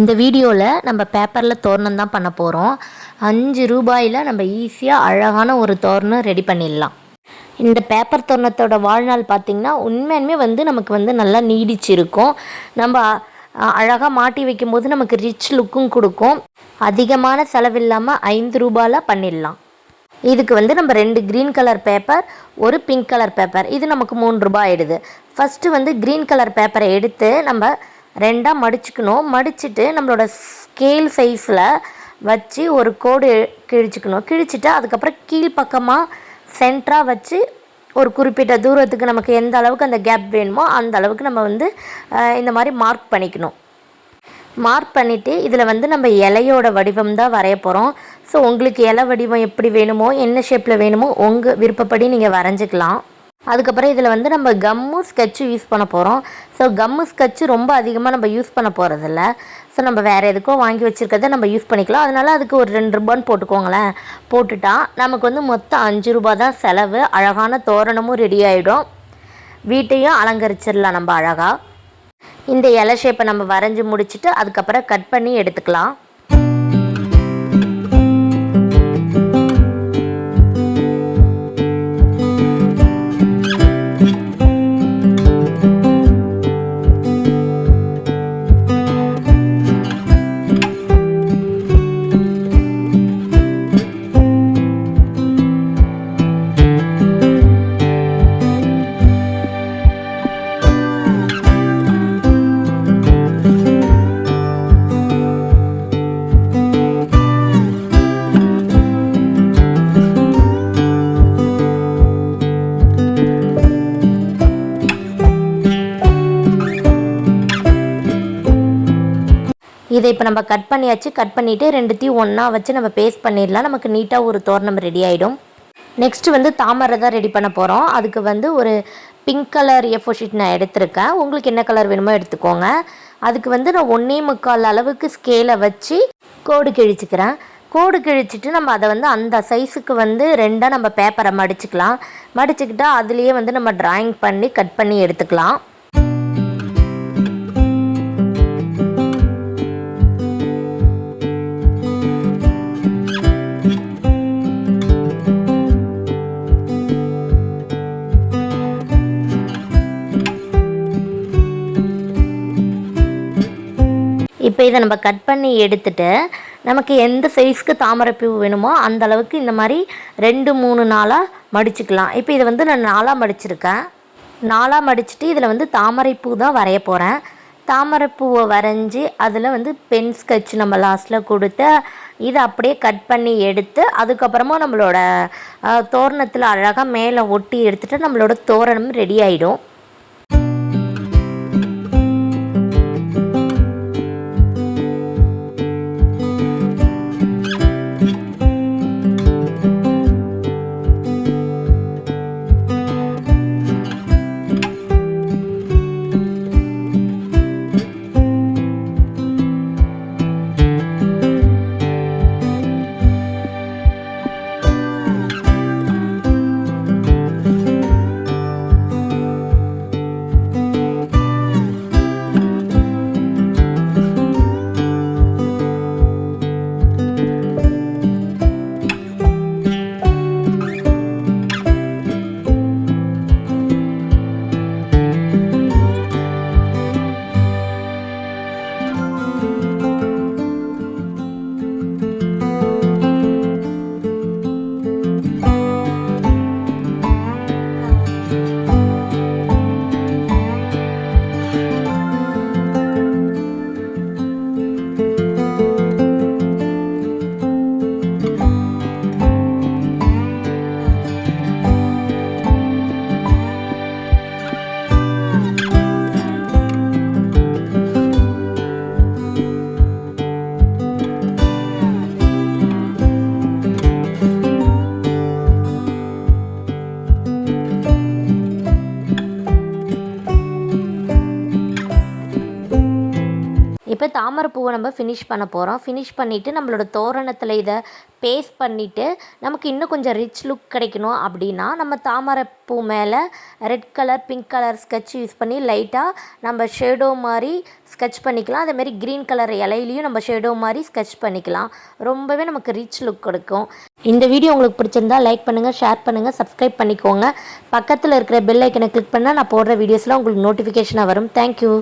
இந்த வீடியோவில் நம்ம பேப்பரில் தோரணம் தான் பண்ண போகிறோம் அஞ்சு ரூபாயில் நம்ம ஈஸியாக அழகான ஒரு தோரணம் ரெடி பண்ணிடலாம். இந்த பேப்பர் தோரணத்தோட வாழ்நாள் பார்த்திங்கன்னா உண்மையுமே வந்து நமக்கு வந்து நல்லா நீடிச்சு இருக்கும் நம்ம அழகாக மாட்டி வைக்கும்போது நமக்கு ரிச் லுக்கும் கொடுக்கும். அதிகமான செலவில்லாமல் ஐந்து ரூபாயில் பண்ணிடலாம். இதுக்கு வந்து நம்ம ரெண்டு க்ரீன் கலர் பேப்பர் ஒரு பிங்க் கலர் பேப்பர் இது நமக்கு மூணு ரூபாய் ஆயிடுது. ஃபஸ்ட்டு வந்து க்ரீன் கலர் பேப்பரை எடுத்து நம்ம ரெண்டாக மடிச்சுக்கணும். மடிச்சுட்டு நம்மளோட ஸ்கேல் சைஸில் வச்சு ஒரு கோடு கிழிச்சிக்கணும். கிழிச்சிட்டு அதுக்கப்புறம் கீழ்ப்பக்கமாக சென்டராக வச்சு ஒரு குறிப்பிட்ட தூரத்துக்கு நமக்கு எந்த அளவுக்கு அந்த கேப் வேணுமோ அந்த அளவுக்கு நம்ம வந்து இந்த மாதிரி மார்க் பண்ணிக்கணும். மார்க் பண்ணிவிட்டு இதில் வந்து நம்ம இலையோட வடிவம் தான் வரைய போகிறோம் ஸோ உங்களுக்கு இலை வடிவம் எப்படி வேணுமோ என்ன ஷேப்பில் வேணுமோ உங்கள் விருப்பப்படி நீங்கள் வரைஞ்சிக்கலாம். அதுக்கப்புறம் இதில் வந்து நம்ம கம்மு ஸ்கெட்சு யூஸ் பண்ண போகிறோம் ஸோ கம்மு ஸ்கெட்சு ரொம்ப அதிகமாக நம்ம யூஸ் பண்ண போகிறதில்ல ஸோ நம்ம வேறு எதுக்கோ வாங்கி வச்சுருக்கிறத நம்ம யூஸ் பண்ணிக்கலாம். அதனால் அதுக்கு ஒரு ரெண்டு ரூபான்னு போட்டுக்கோங்களேன். போட்டுட்டா நமக்கு வந்து மொத்தம் அஞ்சு ரூபா தான் செலவு. அழகான தோரணமும் ரெடி ஆகிடும் வீட்டையும் அலங்கரிச்சிடலாம் நம்ம அழகாக இந்த இலை ஷேப்பை நம்ம வரைஞ்சி முடிச்சுட்டு அதுக்கப்புறம் கட் பண்ணி எடுத்துக்கலாம். இதை இப்போ நம்ம கட் பண்ணியாச்சு. கட் பண்ணிவிட்டு ரெண்டுத்தையும் ஒன்றா வச்சு நம்ம பேஸ்ட் பண்ணிடலாம். நமக்கு நீட்டாக ஒரு தோரணம் ரெடி ஆகிடும் நெக்ஸ்ட்டு வந்து தாமரை தான் ரெடி பண்ண போகிறோம் அதுக்கு வந்து ஒரு பிங்க் கலர் எஃபோ ஷீட் நான் எடுத்திருக்கேன். உங்களுக்கு என்ன கலர் வேணுமோ எடுத்துக்கோங்க. அதுக்கு வந்து நான் ஒன்றே முக்கால் அளவுக்கு ஸ்கேலை வச்சு கோடு கிழிச்சிக்கிறேன். கோடு கிழிச்சிட்டு நம்ம அதை வந்து அந்த சைஸுக்கு வந்து ரெண்டாக நம்ம பேப்பரை மடிச்சுக்கலாம். மடிச்சுக்கிட்டால் அதுலேயே வந்து நம்ம டிராயிங் பண்ணி கட் பண்ணி எடுத்துக்கலாம். இப்போ இதை நம்ம கட் பண்ணி எடுத்துட்டு நமக்கு எந்த சைஸ்க்கு தாமரைப்பூ வேணுமோ அந்த அளவுக்கு இந்த மாதிரி ரெண்டு மூணு நாளாக மடிச்சுக்கலாம். இப்போ இதை வந்து நான் நாளாக மடிச்சிருக்கேன். நாளாக மடிச்சுட்டு இதில் வந்து தாமரைப்பூ தான் வரைய போகிறேன் தாமரைப்பூவை வரைஞ்சி அதில் வந்து பென் ஸ்கெட்ச் நம்ம லாஸ்ட்டில் கொடுத்து இதை அப்படியே கட் பண்ணி எடுத்து அதுக்கப்புறமா நம்மளோட தோரணத்தில் அழகாக மேலே ஒட்டி எடுத்துகிட்டு நம்மளோட தோரணம் ரெடி ஆகிடும் இப்போ தாமரைப்பூவை நம்ம ஃபினிஷ் பண்ண போகிறோம் ஃபினிஷ் பண்ணிவிட்டு நம்மளோட தோரணத்தில் இதை பேஸ்ட் பண்ணிவிட்டு நமக்கு இன்னும் கொஞ்சம் ரிச் லுக் கிடைக்கணும் அப்படின்னா நம்ம தாமரைப்பூ மேலே red colour pink colour sketch use பண்ணி லைட்டாக நம்ம ஷேடோ மாதிரி ஸ்கெட்ச் பண்ணிக்கலாம். அதேமாரி க்ரீன் கலர் இலையிலையும் நம்ம ஷேடோ மாதிரி ஸ்கெட்ச் பண்ணிக்கலாம். ரொம்பவே நமக்கு ரிச் லுக் கொடுக்கும். இந்த வீடியோ உங்களுக்கு பிடிச்சிருந்தா லைக் பண்ணுங்கள் ஷேர் பண்ணுங்கள் சப்ஸ்கிரைப் பண்ணிக்கோங்க. பக்கத்தில் இருக்கிற பெல் ஐக்கனை கிளிக் பண்ணால் நான் போடுற வீடியோஸ்லாம் உங்களுக்கு நோட்டிஃபிகேஷனாக வரும். தேங்க்யூ